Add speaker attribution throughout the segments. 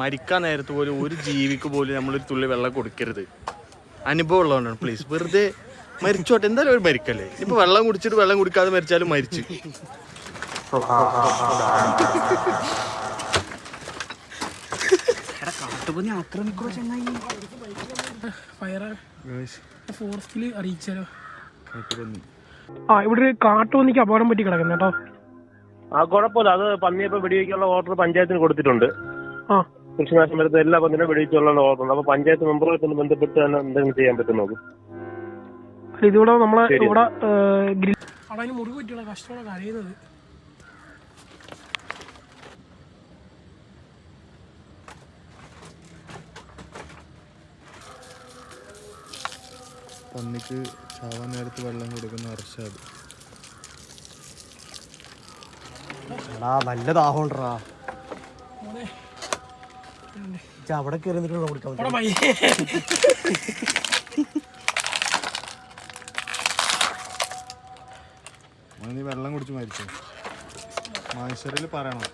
Speaker 1: മരിക്കാൻ നേരത്ത് പോലും ഒരു ജീവിക്ക് പോലും നമ്മളൊരു തുള്ളി വെള്ളം കൊടുക്കരുത്. അനുഭവം ഉള്ളതുകൊണ്ടാണ് പ്ലീസ് വെറുതെ മരിച്ചോട്ടെ. എന്തായാലും ഒരു മരിക്കല്ലേ? ഇപ്പൊ വെള്ളം കുടിച്ചിട്ട് വെള്ളം കുടിക്കാതെ മരിച്ചാലും മരിച്ചു.
Speaker 2: ഫോറസ്റ്റിൽ അറിയിച്ചാലോ ആ ഇവിടെ കാട്ടുപന്നിക്ക് അപകടം പറ്റി കിടക്കുന്നു കേട്ടോ.
Speaker 3: ആ കുഴപ്പമില്ല. അത് പന്നിയപ്പോ വെടിവെക്കാനുള്ള ഓർഡർ പഞ്ചായത്തിന് കൊടുത്തിട്ടുണ്ട്.
Speaker 2: ആ.
Speaker 3: കൃഷിനാശം വരുന്ന എല്ലാ പന്നിനും വെടിവെച്ചുള്ള ഓർമ്മ അപ്പൊ പഞ്ചായത്ത് മെമ്പറുമായിട്ട് ബന്ധപ്പെട്ട് തന്നെ എന്തെങ്കിലും ചെയ്യാൻ പറ്റും
Speaker 2: ഇതിവിടെ നമ്മളെ. ഇവിടെ ഗ്രിൽ അവിടെ അതിന് മുറിവ് പറ്റിയുള്ള കഷ്ടമാണ് കരയുന്നത്.
Speaker 1: പന്നിക്ക് ചാവാൻ നേരത്ത് വെള്ളം കൊടുക്കുന്ന അർഷാദ്
Speaker 4: നല്ല ദാഹമുണ്ടാ അവിടെ കയറി നിൽക്കണം കുടിക്കാൻ
Speaker 2: അവിടെ പയ്യെ
Speaker 1: നീ വെള്ളം കുടിച്ച് മരിച്ചു? മഹേശ്വരിൽ പറയണം.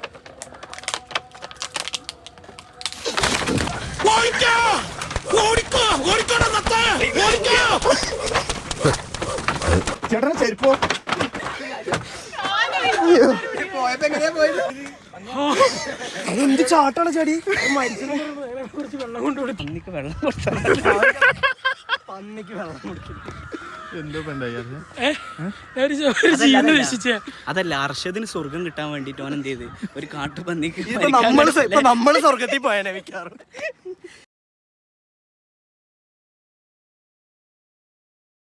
Speaker 1: ചേട്ടനെ ചെരുപ്പോ?
Speaker 4: എന്ത് ചാട്ടാണ് ചെടി?
Speaker 2: കുറച്ച് വെള്ളം കൊണ്ടുപോയി
Speaker 5: പന്നിക്ക് വെള്ളം കൊടുത്താൽ
Speaker 4: പന്നിക്ക് വെള്ളം
Speaker 2: കൊടുത്തു
Speaker 5: അതല്ല അർഷദിന് സ്വർഗം കിട്ടാൻ വേണ്ടിട്ട് അവൻ എന്ത് ചെയ്ത്? ഒരു കാട്ടുപന്നിക്ക്
Speaker 4: ഇപ്പൊ നമ്മൾ സ്വർഗത്തിൽ പോയാനെ മിക്കാറും.